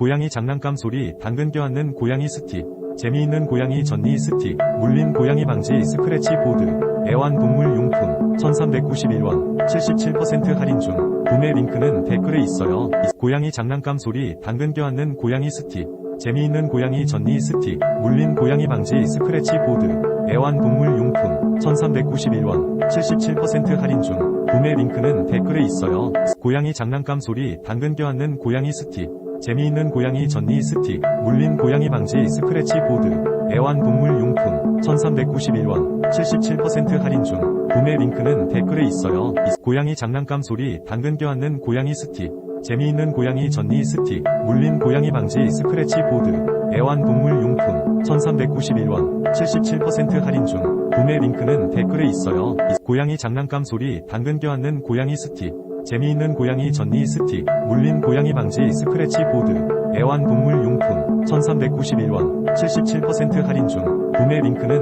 고양이 장난감 소리 당근 껴안는 고양이 스틱 재미있는 고양이 전리 스틱 물린 고양이 방지 스크래치 보드 애완동물 용품 1391원 77% 할인 중. 구매 링크는 댓글에 있어요. 고양이 장난감 소리 당근 껴안는 고양이 스틱 재미있는 고양이 전리 스틱 물린 고양이 방지 스크래치 보드 애완동물 용품 1391원 77% 할인 중. 구매 링크는 댓글에 있어요. 고양이 장난감 소리 당근 껴안는 고양이 스틱 재미있는 고양이 전리 스틱 물린 고양이 방지 스크래치 보드 애완동물 용품 1391원 77% 할인 중. 구매 링크는 댓글에 있어요. 고양이 장난감 소리 당근 껴안는 고양이 스틱 재미있는 고양이 전리 스틱 물린 고양이 방지 스크래치 보드 애완동물 용품 1391원 77% 할인 중. 구매 링크는 댓글에 있어요. 고양이 장난감 소리 당근 껴안는 고양이 스틱 재미있는 고양이 전리 스틱 물린 고양이 방지 스크래치 보드 애완동물 용품 1391원 77% 할인 중 구매 링크는